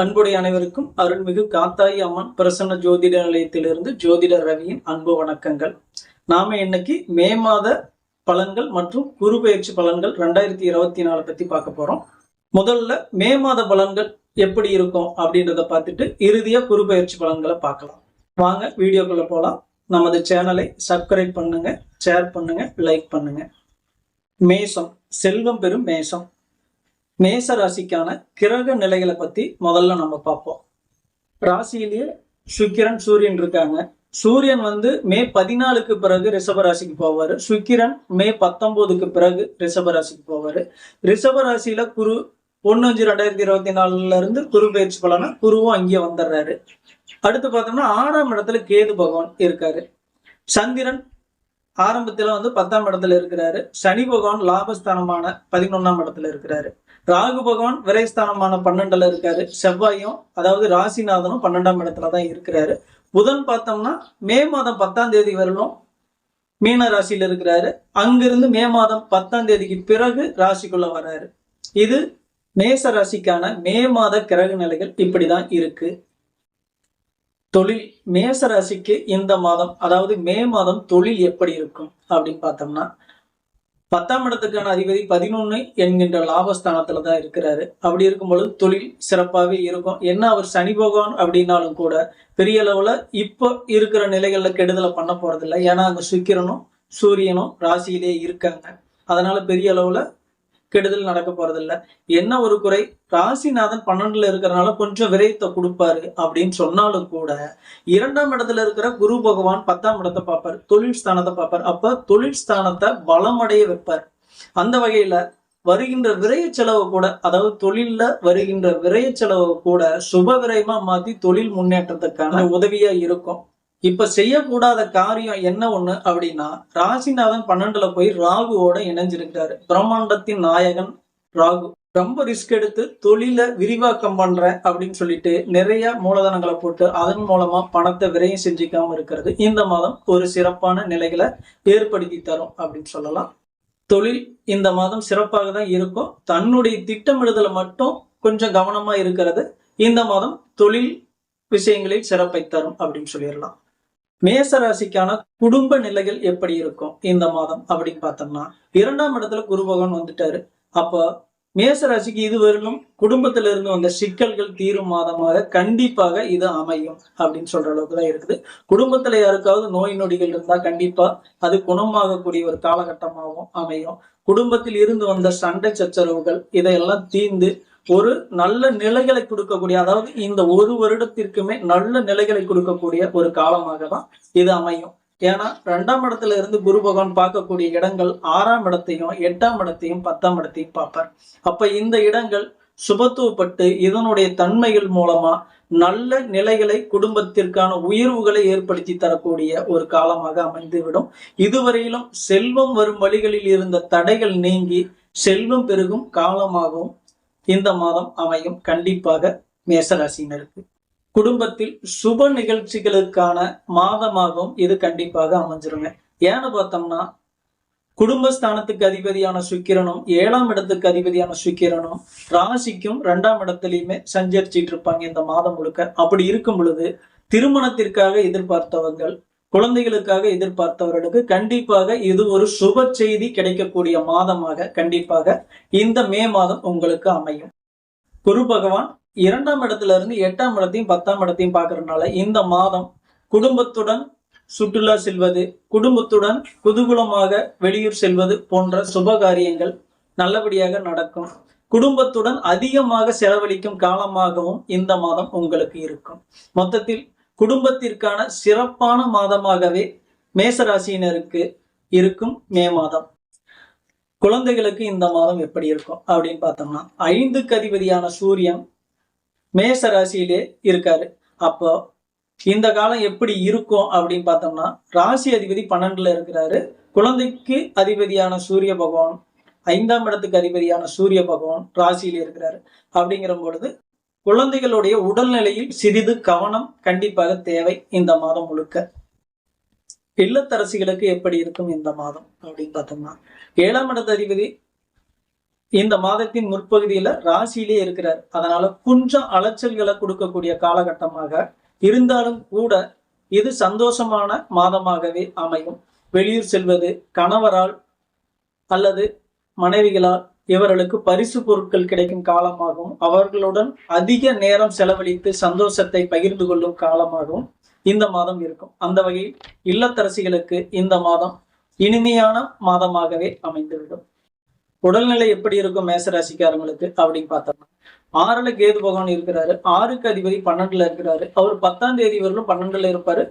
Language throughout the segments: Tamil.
அன்புடைய அனைவருக்கும் அருள்மிகு காத்தாயி அம்மன் பிரசன்ன ஜோதிட நிலையத்திலிருந்து ஜோதிடர் ரவியின் அன்பு வணக்கங்கள். நாம இன்னைக்கு மே மாத பலன்கள் மற்றும் குரு பயிற்சி பலன்கள் ரெண்டாயிரத்தி இருபத்தி நாலு பத்தி பார்க்க போறோம். முதல்ல மே மாத பலன்கள் எப்படி இருக்கும் அப்படின்றத பார்த்துட்டு இறுதியா குரு பயிற்சி பலன்களை பார்க்கலாம். வாங்க வீடியோக்குள்ள போலாம். நமது சேனலை சப்ஸ்கிரைப் பண்ணுங்க ஷேர் பண்ணுங்க லைக் பண்ணுங்க. மேசம் செல்வம் பெறும் மேசம் மேச ராசிக்கான கிரக நிலைகளை பத்தி முதல்ல நம்ம பார்ப்போம். ராசியிலேயே சுக்கிரன் சூரியன் இருக்காங்க. சூரியன் வந்து மே பதினாலுக்கு பிறகு ரிஷப ராசிக்கு போவாரு. சுக்கிரன் மே பத்தொன்பதுக்கு பிறகு ரிஷப ராசிக்கு போவாரு. ரிஷப ராசியில குரு ஒன்னு அஞ்சு ரெண்டாயிரத்தி இருபத்தி நாலுல இருந்து குரு பயிற்சி பலனா குருவும் அங்கேயே வந்துடுறாரு. அடுத்து பார்த்தோம்னா ஆறாம் இடத்துல கேது பகவான் இருக்காரு. சந்திரன் ஆரம்பத்துல வந்து பத்தாம் இடத்துல இருக்கிறாரு. சனி பகவான் லாபஸ்தானமான பதினொன்னாம் இடத்துல இருக்கிறாரு. ராகு பகவான் விரைஸ்தானமான பன்னெண்டுல இருக்காரு. செவ்வாயும் அதாவது ராசிநாதனும் பன்னெண்டாம் இடத்துல தான் இருக்கிறாரு. புதன் பார்த்தோம்னா மே மாதம் பத்தாம் தேதி வரலும் மீன ராசியில இருக்கிறாரு. அங்கிருந்து மே மாதம் பத்தாம் தேதிக்கு பிறகு ராசிக்குள்ள வர்றாரு இது மேச ராசிக்கான மே மாத கிரக நிலைகள் இப்படிதான் இருக்கு. தொழில் மேசராசிக்கு இந்த மாதம் அதாவது மே மாதம் தொழில் எப்படி இருக்கும் அப்படின்னு பார்த்தோம்னா பத்தாம் இடத்துக்கான அதிபதி பதினொன்று என்கின்ற லாபஸ்தானத்துல தான் இருக்கிறாரு. அப்படி இருக்கும் பொழுது தொழில் சிறப்பாகவே இருக்கும். என்ன அவர் சனி பகவான் அப்படின்னாலும் கூட பெரிய அளவுல இப்போ இருக்கிற நிலைகள்ல கெடுதலை பண்ண போறதில்லை. ஏன்னா அங்க சுக்கிரனும் சூரியனும் ராசியிலே இருக்காங்க. அதனால பெரிய அளவுல கெடுதல் நடக்க போறதில்ல. என்ன ஒரு குறை? ராசிநாதன் பன்னெண்டுல இருக்கிறனால கொஞ்சம் விரயத்தை கொடுப்பாரு அப்படின்னு சொன்னாலும் கூட இரண்டாம் இடத்துல இருக்கிற குரு பகவான் பத்தாம் இடத்தை பார்ப்பார் தொழில் ஸ்தானத்தை பார்ப்பார். அப்ப தொழில் ஸ்தானத்தை பலமடைய வைப்பார். அந்த வகையில வருகின்ற விரைய செலவு கூட அதாவது தொழில்ல வருகின்ற விரைய செலவு கூட சுப விரயமா மாத்தி தொழில் முன்னேற்றத்துக்கான உதவியா இருக்கும். இப்ப செய்யக்கூடாத காரியம் என்ன ஒண்ணு அப்படின்னா ராசிநாதன் பன்னெண்டுல போய் ராகுவோட இணைஞ்சிருக்கிறாரு. பிரம்மாண்டத்தின் நாயகன் ராகு. ரொம்ப ரிஸ்க் எடுத்து தொழிலை விரிவாக்கம் பண்றேன் அப்படின்னு சொல்லிட்டு நிறைய மூலதனங்களை போட்டு அதன் மூலமா பணத்தை விரையும் செஞ்சுக்காம இருக்கிறது. இந்த மாதம் ஒரு சிறப்பான நிலைகளை ஏற்படுத்தி தரும் அப்படின்னு சொல்லலாம். தொழில் இந்த மாதம் சிறப்பாக தான் இருக்கும். தன்னுடைய திட்டமிடுதலை மட்டும் கொஞ்சம் கவனமா இருக்கிறது. இந்த மாதம் தொழில் விஷயங்களில் சிறப்பை தரும் அப்படின்னு சொல்லிடலாம். மேச ராசிக்கான குடும்ப நிலைகள் எப்படி இருக்கும் இந்த மாதம் அப்படின்னு பார்த்தோம்னா இரண்டாம் இடத்துல குரு பகவான் வந்துட்டாரு. அப்போ மேச ராசிக்கு இதுவரையிலும் குடும்பத்தில இருந்து வந்த சிக்கல்கள் தீரும் மாதமாக கண்டிப்பாக இது அமையும் அப்படின்னு சொல்ற அளவுக்கு தான் இருக்குது. குடும்பத்துல யாருக்காவது நோய் நொடிகள் இருந்தா கண்டிப்பா அது குணமாகக்கூடிய ஒரு காலகட்டமாகவும் அமையும். குடும்பத்தில் இருந்து வந்த சண்டை சச்சரவுகள் இதையெல்லாம் தீர்ந்து ஒரு நல்ல நிலைகளை கொடுக்கக்கூடிய அதாவது இந்த ஒரு வருடத்திற்குமே நல்ல நிலைகளை கொடுக்கக்கூடிய ஒரு காலமாக தான் இது அமையும். ஏன்னா ரெண்டாம் இடத்துல இருந்து குரு பகவான் பார்க்கக்கூடிய இடங்கள் ஆறாம் இடத்தையும் எட்டாம் இடத்தையும் பத்தாம் இடத்தையும் பார்ப்பார். அப்ப இந்த இடங்கள் சுபத்துவப்பட்டு இதனுடைய தன்மைகள் மூலமா நல்ல நிலைகளை குடும்பத்திற்கான உயர்வுகளை ஏற்படுத்தி தரக்கூடிய ஒரு காலமாக அமைந்துவிடும். இதுவரையிலும் செல்வம் வரும் வழிகளில் இருந்த தடைகள் நீங்கி செல்வம் பெருகும் காலமாகவும் இந்த மாதம் அமையும் கண்டிப்பாக மேசராசினருக்கு குடும்பத்தில் சுப நிகழ்ச்சிகளுக்கான மாதமாகவும் இது கண்டிப்பாக அமைஞ்சிருங்க. ஏன்னு பார்த்தோம்னா குடும்பஸ்தானத்துக்கு அதிபதியான சுக்கிரனும் ஏழாம் இடத்துக்கு அதிபதியான சுக்கிரனும் ராசிக்கும் ரெண்டாம் இடத்துலையுமே சஞ்சரிச்சிட்டு இருப்பாங்க இந்த மாதம் முழுக்க. அப்படி இருக்கும் பொழுது திருமணத்திற்காக எதிர்பார்த்தவர்கள் குழந்தைகளுக்காக எதிர்பார்த்தவர்களுக்கு கண்டிப்பாக இது ஒரு சுப செய்தி கிடைக்கக்கூடிய மாதமாக கண்டிப்பாக இந்த மே மாதம் உங்களுக்கு அமையும். குரு பகவான் இரண்டாம் இடத்துல இருந்து எட்டாம் இடத்தையும் பத்தாம் இடத்தையும் பார்க்கறதுனால இந்த மாதம் குடும்பத்துடன் சுற்றுலா செல்வது குடும்பத்துடன் குதூகுலமாக வெளியூர் செல்வது போன்ற சுப காரியங்கள் நல்லபடியாக நடக்கும். குடும்பத்துடன் அதிகமாக செலவழிக்கும் காலமாகவும் இந்த மாதம் உங்களுக்கு இருக்கும். மொத்தத்தில் குடும்பத்திற்கான சிறப்பான மாதமாகவே மேசராசியினருக்கு இருக்கும் மே மாதம். குழந்தைகளுக்கு இந்த மாதம் எப்படி இருக்கும் அப்படின்னு பார்த்தோம்னா ஐந்துக்கு அதிபதியான சூரியன் மேச ராசியிலே இருக்காரு. அப்போ இந்த காலம் எப்படி இருக்கும் அப்படின்னு பார்த்தோம்னா ராசி அதிபதி பன்னெண்டுல இருக்கிறாரு. குழந்தைக்கு அதிபதியான சூரிய பகவான் ஐந்தாம் இடத்துக்கு அதிபதியான சூரிய பகவான் ராசியில் இருக்கிறாரு. அப்படிங்கிற பொழுது குழந்தைகளுடைய உடல்நிலையில் சிறிது கவனம் கண்டிப்பாக தேவை இந்த மாதம் முழுக்க. இல்லத்தரசிகளுக்கு எப்படி இருக்கும் இந்த மாதம் அப்படின்னு பார்த்தோம்னா ஏழாம் இடத்து அதிபதி இந்த மாதத்தின் முற்பகுதியில ராசியிலே இருக்கிறார். அதனால கொஞ்சம் அலைச்சல்களை கொடுக்கக்கூடிய காலகட்டமாக இருந்தாலும் கூட இது சந்தோஷமான மாதமாகவே அமையும். வெளியூர் செல்வது கணவரால் அல்லது மனைவிகளால் இவர்களுக்கு பரிசு பொருட்கள் கிடைக்கும் காலமாகவும் அவர்களுடன் அதிக நேரம் செலவழித்து சந்தோஷத்தை பகிர்ந்து கொள்ளும் காலமாகவும் இந்த மாதம் இருக்கும். அந்த வகையில் இல்லத்தரசிகளுக்கு இந்த மாதம் இனிமையான மாதமாகவே அமைந்துவிடும். உடல்நிலை எப்படி இருக்கும் மேசராசிக்காரங்களுக்கு அப்படின்னு பார்த்தோம்னா ஆறுல கேது பகவான் இருக்கிறாரு. ஆறுக்கு அதிபதி பன்னெண்டுல இருக்கிறாரு. அவர் பத்தாம் தேதி வரலும் பன்னெண்டுல இருப்பாரு.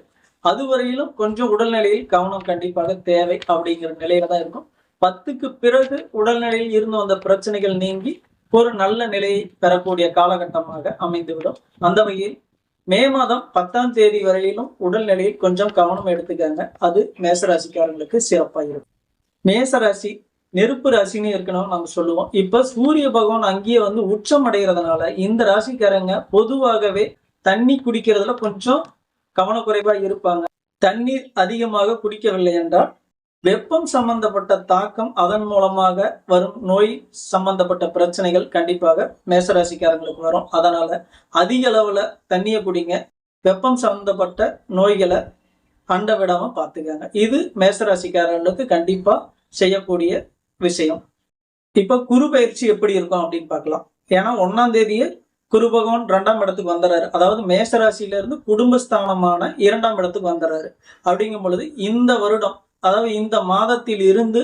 அதுவரையிலும் கொஞ்சம் உடல்நிலையில் கவனம் கண்டிப்பாக தேவை அப்படிங்கிற நிலையில தான் இருக்கும். பத்துக்கு பிறகு உடல்நிலையில் இருந்து வந்த பிரச்சனைகள் நீங்கி ஒரு நல்ல நிலையை பெறக்கூடிய காலகட்டமாக அமைந்துவிடும். அந்த வகையில் மே மாதம் பத்தாம் தேதி வரையிலும் உடல்நிலையில் கொஞ்சம் கவனம் எடுத்துக்காங்க. அது மேசராசிக்காரங்களுக்கு சிறப்பாக இருக்கும். மேசராசி நெருப்பு ராசின்னு இருக்கணும் நம்ம சொல்லுவோம். இப்ப சூரிய பகவான் அங்கேயே வந்து உச்சம் அடைகிறதுனால இந்த ராசிக்காரங்க பொதுவாகவே தண்ணி குடிக்கிறதுல கொஞ்சம் கவனக்குறைவா இருப்பாங்க. தண்ணீர் அதிகமாக குடிக்கவில்லை என்றால் வெப்பம் சம்பந்தப்பட்ட தாக்கம் அதன் மூலமாக வரும் நோய் சம்பந்தப்பட்ட பிரச்சனைகள் கண்டிப்பாக மேசராசிக்காரங்களுக்கு வரும். அதனால அதிக அளவுல தண்ணியை குடிங்க. வெப்பம் சம்பந்தப்பட்ட நோய்களை அண்ட விடாம பார்த்துக்காங்க. இது மேசராசிக்காரர்களுக்கு கண்டிப்பா செய்யக்கூடிய விஷயம். இப்ப குரு பயிற்சி எப்படி இருக்கும் அப்படின்னு பார்க்கலாம். ஏன்னா ஒன்னாம் தேதியே குரு பகவான் ரெண்டாம் இடத்துக்கு வந்துடுறாரு அதாவது மேசராசியில இருந்து குடும்பஸ்தானமான இரண்டாம் இடத்துக்கு வந்துடுறாரு அப்படிங்கும் பொழுது இந்த வருடம் அதாவது இந்த மாதத்தில் இருந்து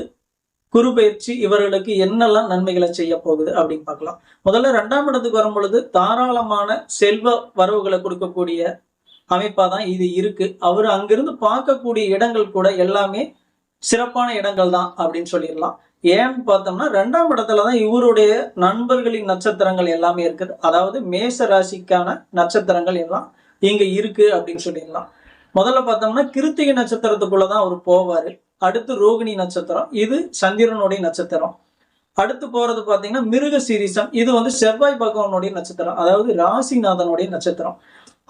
குரு பயிற்சி இவர்களுக்கு என்னெல்லாம் நன்மைகளை செய்ய போகுது அப்படின்னு பார்க்கலாம். முதல்ல ரெண்டாம் இடத்துக்கு வரும் பொழுது தாராளமான செல்வ வரவுகளை கொடுக்கக்கூடிய அமைப்பா தான் இது இருக்கு. அவர் அங்கிருந்து பார்க்கக்கூடிய இடங்கள் கூட எல்லாமே சிறப்பான இடங்கள் தான் அப்படின்னு சொல்லிடலாம். ஏன்னு பார்த்தோம்னா ரெண்டாம் இடத்துல தான் இவருடைய நண்பர்களின் நட்சத்திரங்கள் எல்லாமே இருக்குது. அதாவது மேச ராசிக்கான நட்சத்திரங்கள் எல்லாம் இங்க இருக்கு அப்படின்னு சொல்லிடலாம். முதல்ல பார்த்தோம்னா கிருத்திகை நட்சத்திரத்துக்குள்ளதான் அவர் போவாரு. அடுத்து ரோகிணி நட்சத்திரம் இது சந்திரனுடைய நட்சத்திரம். அடுத்து போறது பாத்தீங்கன்னா மிருக சீரிசம் இது வந்து செவ்வாய் பகவானுடைய நட்சத்திரம் அதாவது ராசிநாதனுடைய நட்சத்திரம்.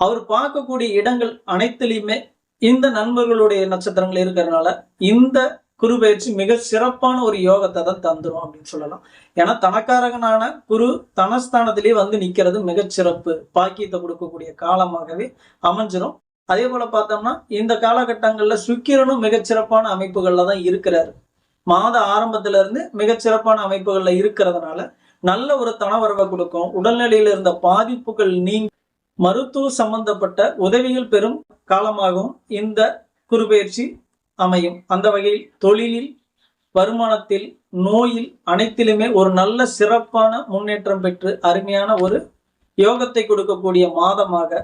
அவர் பார்க்கக்கூடிய இடங்கள் அனைத்துலையுமே இந்த நண்பர்களுடைய நட்சத்திரங்கள் இருக்கிறதுனால இந்த குரு பயிற்சி மிக சிறப்பான ஒரு யோகத்தை தான் தந்துடும் அப்படின்னு சொல்லலாம். ஏன்னா தனக்காரகனான குரு தனஸ்தானத்திலேயே வந்து நிக்கிறது மிகச்சிறப்பு. பாக்கியத்தை கொடுக்கக்கூடிய காலமாகவே அமைஞ்சிரும். அதே போல பார்த்தோம்னா இந்த காலகட்டங்கள்ல சுக்கிரனும் மிகச்சிறப்பான அமைப்புகள்ல தான் இருக்கிறாரு. மாத ஆரம்பத்துல இருந்து மிகச்சிறப்பான அமைப்புகள்ல இருக்கிறதுனால நல்ல ஒரு தனவரவை கொடுக்கும். உடல்நிலையில இருந்த பாதிப்புகள் நீங்க மருத்துவ சம்பந்தப்பட்ட உதவிகள் பெறும் காலமாகவும் இந்த குறுபெயர்ச்சி அமையும். அந்த வகையில் தொழிலில் வருமானத்தில் நோயில் அனைத்திலுமே ஒரு நல்ல சிறப்பான முன்னேற்றம் பெற்று அருமையான ஒரு யோகத்தை கொடுக்கக்கூடிய மாதமாக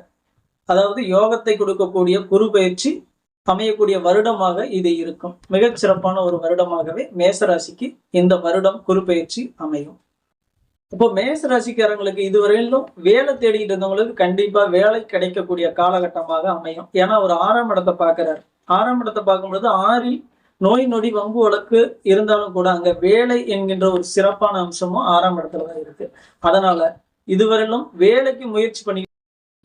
அதாவது யோகத்தை கொடுக்கக்கூடிய குரு பயிற்சி அமையக்கூடிய வருடமாக இது இருக்கும். மிகச் சிறப்பான ஒரு வருடமாகவே மேசராசிக்கு இந்த வருடம் குரு பயிற்சி அமையும். இப்போ மேசராசிக்காரங்களுக்கு இதுவரையிலும் வேலை தேடிட்டு இருந்தவங்களுக்கு கண்டிப்பா வேலை கிடைக்கக்கூடிய காலகட்டமாக அமையும். ஏன்னா ஒரு ஆறாம் இடத்தை பார்க்கிறார். ஆறாம் இடத்தை பார்க்கும்பொழுது ஆறில் நோய் நொடி வம்பு வழக்கு இருந்தாலும் கூட அங்க வேலை என்கின்ற ஒரு சிறப்பான அம்சமும் ஆறாம் இடத்துல தான் இருக்கு. அதனால இதுவரையிலும் வேலைக்கு முயற்சி பண்ணி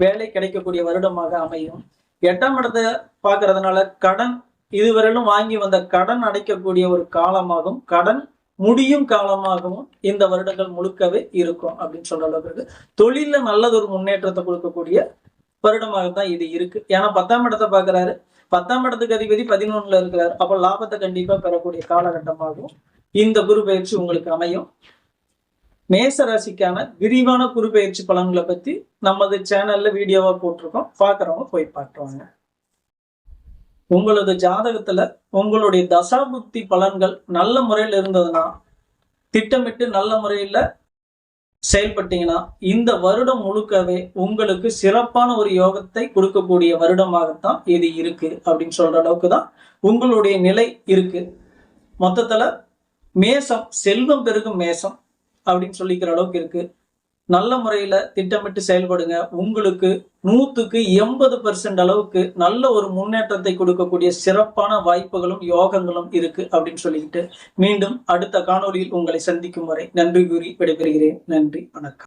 வேலை கிடைக்கக்கூடிய வருடமாக அமையும். எட்டாம் இடத்தை பார்க்கறதுனால கடன் இதுவரையிலும் வாங்கி வந்த கடன் அடைக்கக்கூடிய ஒரு காலமாகவும் கடன் முடியும் காலமாகவும் இந்த வருடங்கள் முழுக்கவே இருக்கும் அப்படின்னு சொல்ற அளவுக்கு இருக்கு. தொழில நல்லது ஒரு முன்னேற்றத்தை கொடுக்கக்கூடிய வருடமாக தான் இது இருக்கு. ஏன்னா பத்தாம் இடத்தை பாக்குறாரு பத்தாம் இடத்துக்கு அதிபதி பதினொன்னுல இருக்கிறார். அப்போ லாபத்தை கண்டிப்பா பெறக்கூடிய காலகட்டமாகவும் இந்த குரு பயிற்சி உங்களுக்கு அமையும். மேச ராசிக்கான விரிவான குரு பயிற்சி பலன்களை பத்தி நமது சேனல்ல வீடியோவா போட்டிருக்கோம். பாக்குறவங்க போய் பார்க்குவாங்க உங்களது ஜாதகத்துல உங்களுடைய தசாபுக்தி பலன்கள் நல்ல முறையில் இருந்ததுன்னா திட்டமிட்டு நல்ல முறையில செயல்பட்டீங்கன்னா இந்த வருடம் முழுக்கவே உங்களுக்கு சிறப்பான ஒரு யோகத்தை கொடுக்கக்கூடிய வருடமாகத்தான் இது இருக்கு அப்படின்னு சொல்ற அளவுக்கு தான் உங்களுடைய நிலை இருக்கு. மொத்தத்துல மேசம் செல்வம் பெருகும் மேசம். அப்படின்னு சொல்லிக்கிற அளவுக்கு இருக்கு. நல்ல முறையில திட்டமிட்டு செயல்படுங்க. உங்களுக்கு நூத்துக்கு எண்பது பெர்சென்ட் அளவுக்கு நல்ல ஒரு முன்னேற்றத்தை கொடுக்கக்கூடிய சிறப்பான வாய்ப்புகளும் யோகங்களும் இருக்கு அப்படின்னு சொல்லிக்கிட்டு மீண்டும் அடுத்த காணொலியில் உங்களை சந்திக்கும் வரை நன்றி கூறி விடைபெறுகிறேன். நன்றி வணக்கம்.